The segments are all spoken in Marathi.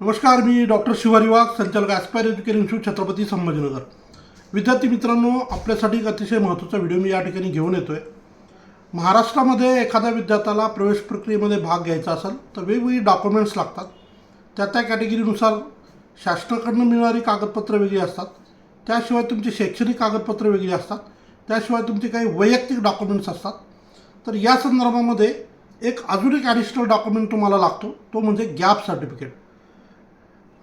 नमस्कार मी डॉक्टर शिवारी वाघ संचालक aspire education institute Chhatrapati Sambhajinagar. विद्यार्थी मित्रांनो आपल्यासाठी एक अतिशय महत्त्वाचा व्हिडिओ मी या ठिकाणी घेऊन येतो आहे महाराष्ट्रामध्ये एखाद्या विद्यार्थ्याला प्रवेश प्रक्रियेमध्ये भाग घ्यायचा असेल तर वेगवेगळी डॉक्युमेंट्स लागतात. त्या त्या कॅटेगरीनुसार शासनाकडनं मिळणारी कागदपत्रं वेगळी असतात. त्याशिवाय तुमची शैक्षणिक कागदपत्रं वेगळी असतात. त्याशिवाय तुमचे काही वैयक्तिक डॉक्युमेंट्स असतात. तर या संदर्भामध्ये एक अजून एक ॲडिशनल डॉक्युमेंट तुम्हाला लागतो तो म्हणजे गॅप सर्टिफिकेट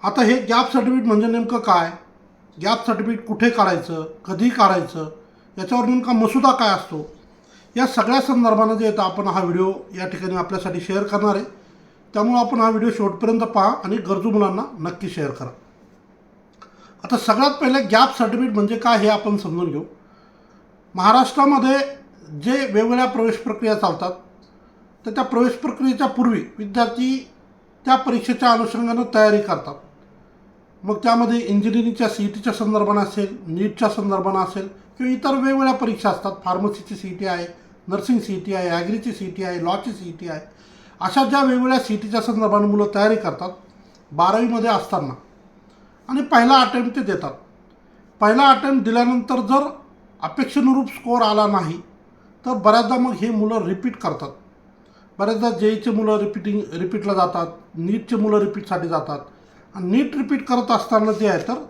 आता हे गॅप सर्टिफिकेट म्हणजे नेमकं काय? गॅप सर्टिफिकेट कुठे काढायचं? कधी काढायचं? याच्यावर नेमका मसुदा काय असतो? या सगळ्या संदर्भानं जे येतं आपण हा व्हिडिओ या ठिकाणी आपल्यासाठी शेअर करणार आहे त्यामुळं आपण हा व्हिडिओ शेवटपर्यंत पहा आणि गरजू मुलांना नक्की शेअर करा. आता सगळ्यात पहिले गॅप सर्टिफिकेट म्हणजे काय हे आपण समजून घेऊ. महाराष्ट्रामध्ये जे वेगवेगळ्या प्रवेश प्रक्रिया चालतात तर त्या प्रवेश प्रक्रियेच्या पूर्वी विद्यार्थी त्या परीक्षेच्या अनुषंगानं तयारी करतात. मग त्यामध्ये इंजिनिअरिंगच्या सी ई टीच्या संदर्भानं असेल नीटच्या संदर्भानं असेल किंवा इतर वेगवेगळ्या परीक्षा असतात. फार्मसीची सी ई टी आहे नर्सिंग सी ई टी आहे ॲग्रीची सी ई टी आहे लॉची सी ई टी आहे. अशा ज्या वेगवेगळ्या सी ई टीच्या संदर्भानं मुलं तयारी करतात बारावीमध्ये असताना. आणि पहिला अटेम्प्ट ते देतात. पहिला अटेम्प्ट दिल्यानंतर जर अपेक्षेनुरूप स्कोअर आला नाही तर बऱ्याचदा मग हे मुलं रिपीट करतात. बऱ्याचदा जेईचे मुलं रिपीटिंग रिपीटला जातात नीटचे मुलं रिपीटसाठी जातात. आणि नीट रिपीट करत असताना जे आहे तर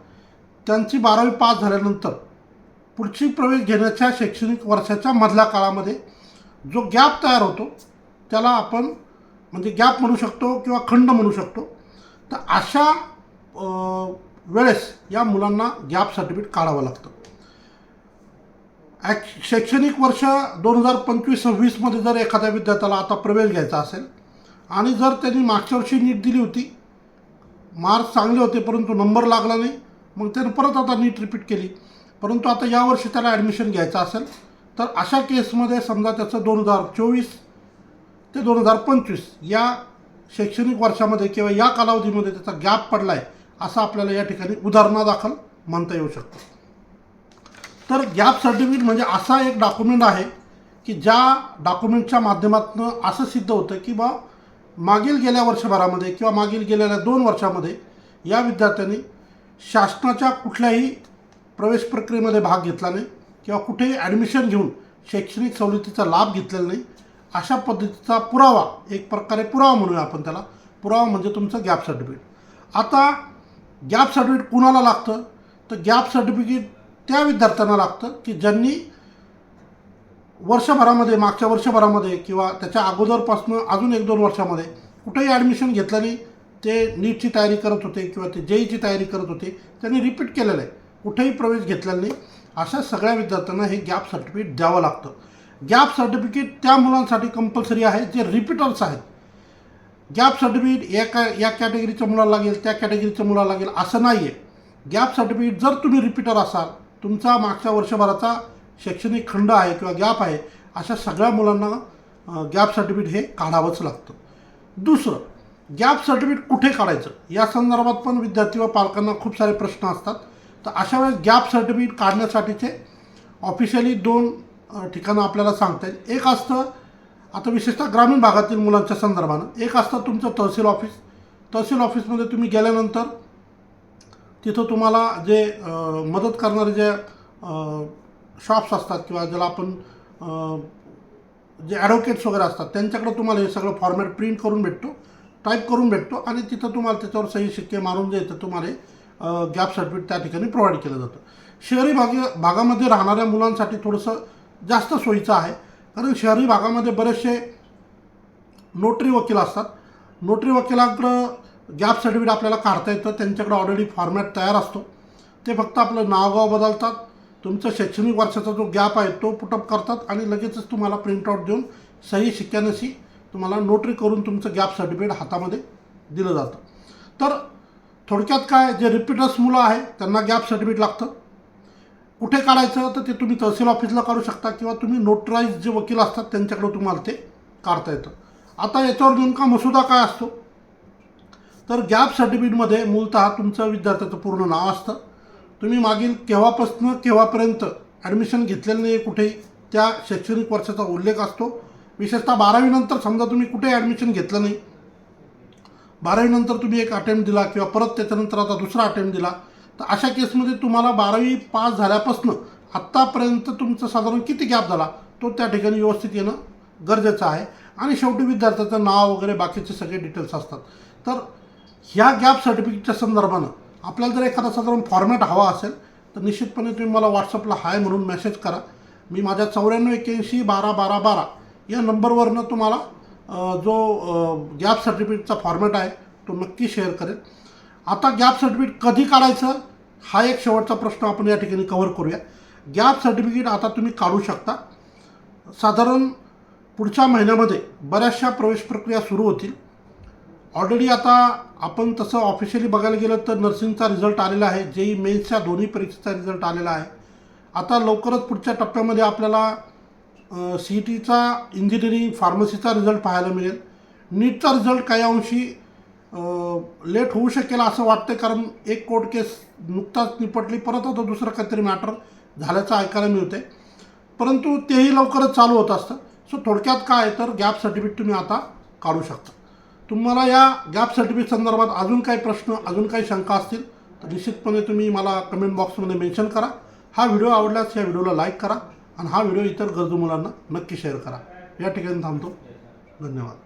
त्यांची बारावी पास झाल्यानंतर पुढची प्रवेश घेण्याच्या शैक्षणिक वर्षाच्या मधल्या काळामध्ये जो गॅप तयार होतो त्याला आपण म्हणजे गॅप म्हणू शकतो किंवा खंड म्हणू शकतो. तर अशा वेळेस या मुलांना गॅप सर्टिफिकेट काढावं लागतं. ॲक शैक्षणिक वर्ष दोन हजार पंचवीस सव्वीसमध्ये जर एखाद्या विद्यार्थ्याला आता प्रवेश घ्यायचा असेल आणि जर त्यांनी मागच्या वर्षी नीट दिली होती मार्क्स चांगले होते परंतु नंबर लागला नाही मग त्यानं परत आता नीट रिपीट केली. परंतु आता यावर्षी त्याला ॲडमिशन घ्यायचं असेल तर अशा केसमध्ये समजा त्याचं दोन हजार चोवीस ते दोन हजार पंचवीस या शैक्षणिक वर्षामध्ये किंवा या कालावधीमध्ये त्याचा गॅप पडला आहे असं आपल्याला या ठिकाणी उदाहरणादाखल म्हणता येऊ शकतं. तर गॅप सर्टिफिकेट म्हणजे असा एक डॉक्युमेंट आहे की ज्या डॉक्युमेंटच्या माध्यमातून असं सिद्ध होतं की बा मागील गेल्या वर्षभरामध्ये किंवा मागील गेलेल्या दोन वर्षामध्ये या विद्यार्थ्यांनी शासनाच्या कुठल्याही प्रवेश प्रक्रियेमध्ये भाग घेतला नाही किंवा कुठेही ॲडमिशन घेऊन शैक्षणिक सवलतीचा लाभ घेतलेला नाही. अशा पद्धतीचा पुरावा एक प्रकारे पुरावा म्हणूया आपण त्याला. पुरावा म्हणजे तुमचं गॅप सर्टिफिकेट. आता गॅप सर्टिफिकेट कुणाला लागतं? तर गॅप सर्टिफिकेट त्या विद्यार्थ्यांना लागतं की ज्यांनी वर्षभरामध्ये मागच्या वर्षभरामध्ये किंवा त्याच्या अगोदरपासून अजून एक दोन वर्षामध्ये कुठेही ॲडमिशन घेतलं नाही ते नीटची तयारी करत होते किंवा ते जेईची तयारी करत होते त्यांनी रिपीट केलेलं आहे. कुठेही प्रवेश घेतलेला नाही. अशा सगळ्या विद्यार्थ्यांना हे गॅप सर्टिफिकेट द्यावं लागतं. गॅप सर्टिफिकेट त्या मुलांसाठी कंपल्सरी आहे जे रिपीटर्स आहेत. गॅप सर्टिफिकेट या का या कॅटेगरीच्या मुलाला लागेल त्या कॅटेगरीच्या मुलाला लागेल असं नाही आहे गॅप सर्टिफिकेट जर तुम्ही रिपीटर असाल तुमचा मागच्या वर्षभराचा शैक्षणिक खंड आहे किंवा गॅप आहे अशा सगळ्या मुलांना गॅप सर्टिफिकेट हे काढावंच लागतं. दुसरं गॅप सर्टिफिकेट कुठे काढायचं? या संदर्भात पण विद्यार्थी व पालकांना खूप सारे प्रश्न असतात. तर अशा वेळेस गॅप सर्टिफिकेट काढण्यासाठीचे ऑफिशियली दोन ठिकाणं आपल्याला सांगता येईल. एक असतं आता विशेषतः ग्रामीण भागातील मुलांच्या संदर्भानं. एक असतं तुमचं तहसील ऑफिस. तहसील ऑफिसमध्ये तुम्ही गेल्यानंतर तिथं तुम्हाला जे मदत करणारे जे शॉप्स असतात किंवा ज्याला आपण जे ॲडव्होकेट्स वगैरे असतात त्यांच्याकडे तुम्हाला हे सगळं फॉर्मॅट प्रिंट करून भेटतो टाईप करून भेटतो आणि तिथं तुम्हाला त्याच्यावर सही शिक्के मारून जे येतं तुम्हाला गॅप सर्टिफिकेट त्या ठिकाणी प्रोव्हाइड केलं जातं. शहरी भागी भागामध्ये राहणाऱ्या मुलांसाठी थोडंसं जास्त सोयीचं आहे कारण शहरी भागामध्ये बरेचसे नोटरी वकील असतात. नोटरी वकिलांकडं गॅप सर्टिफिकेट आपल्याला काढता येतं त्यांच्याकडे ऑलरेडी फॉर्मॅट तयार असतो. ते फक्त आपलं नावगाव बदलतात. तुमचं शैक्षणिक वर्षाचा जो गॅप आहे तो पुटअप करतात आणि लगेचच तुम्हाला प्रिंटआउट देऊन सही शिक्क्यानशी तुम्हाला नोटरी करून तुमचं गॅप सर्टिफिकेट हातामध्ये दिलं जातं. तर थोडक्यात काय जे रिपीटर्स मुलं आहे त्यांना गॅप सर्टिफिकेट लागतं. कुठे काढायचं तर ते तुम्ही तहसील ऑफिसला काढू शकता किंवा तुम्ही नोटराईज जे वकील असतात त्यांच्याकडे तुम्हाला ते काढता येतं. आता याच्यावर नेमका मसुदा काय असतो? तर गॅप सर्टिफिकेटमध्ये मूलतः तुमचं विद्यार्थ्याचं पूर्ण नाव असतं. तुम्ही मागील केव्हापासून केव्हापर्यंत ॲडमिशन घेतलेलं नाही कुठेही त्या शैक्षणिक वर्षाचा उल्लेख असतो. विशेषतः बारावीनंतर समजा तुम्ही कुठे ॲडमिशन घेतलं नाही बारावीनंतर तुम्ही एक अटेम्प्ट दिला किंवा परत त्याच्यानंतर आता दुसरा अटेम्प्ट दिला तर अशा केसमध्ये तुम्हाला बारावी पास झाल्यापासनं आत्तापर्यंत तुमचं साधारण किती गॅप झाला तो त्या ठिकाणी व्यवस्थित येणं गरजेचं आहे. आणि शेवटी विद्यार्थ्याचं नाव वगैरे बाकीचे सगळे डिटेल्स असतात. तर ह्या गॅप सर्टिफिकेटच्या संदर्भानं आपल्याला जर एखादा साधारण फॉर्मॅट हवा असेल तर निश्चितपणे तुम्ही मला व्हॉट्सअपला हाय म्हणून मेसेज करा. मी माझ्या चौऱ्याण्णव एक्याऐंशी बारा बारा बारा या नंबरवरनं तुम्हाला जो गॅप सर्टिफिकेटचा फॉर्मॅट आहे तो नक्की शेअर करेल आता गॅप सर्टिफिकेट कधी काढायचं हा एक शेवटचा प्रश्न आपण या ठिकाणी कव्हर करूया. गॅप सर्टिफिकेट आता तुम्ही काढू शकता. साधारण पुढच्या महिन्यामध्ये बऱ्याचशा प्रवेश प्रक्रिया सुरू होतील. ऑलरेडी आता आपण तसं ऑफिशियली बघायला गेलं तर नर्सिंगचा रिझल्ट आलेला आहे जेई मेन्सच्या दोन्ही परीक्षेचा रिझल्ट आलेला आहे. आता लवकरच पुढच्या टप्प्यामध्ये आपल्याला सी ई टीचा इंजिनिअरिंग फार्मसीचा रिझल्ट पाहायला मिळेल. नीटचा रिझल्ट काही अंशी लेट होऊ शकेल असं वाटतं कारण एक कोर्ट केस नुकताच निपटली परत आता दुसरं काहीतरी मॅटर झाल्याचं ऐकायला मिळते परंतु तेही लवकरच चालू होत असतं. सो थोडक्यात काय तर गॅप सर्टिफिकेट तुम्ही आता काढू शकता. तुम्हाला या गॅप सर्टिफिकेट संदर्भात अजून काही प्रश्न अजून काही शंका असतील तर निश्चितपणे तुम्ही मला कमेंट बॉक्समध्ये मेन्शन करा. हा व्हिडिओ आवडल्यास या व्हिडिओला लाईक करा आणि हा व्हिडिओ इतर गरजू मुलांना नक्की शेअर करा. या ठिकाणी थांबतो. धन्यवाद.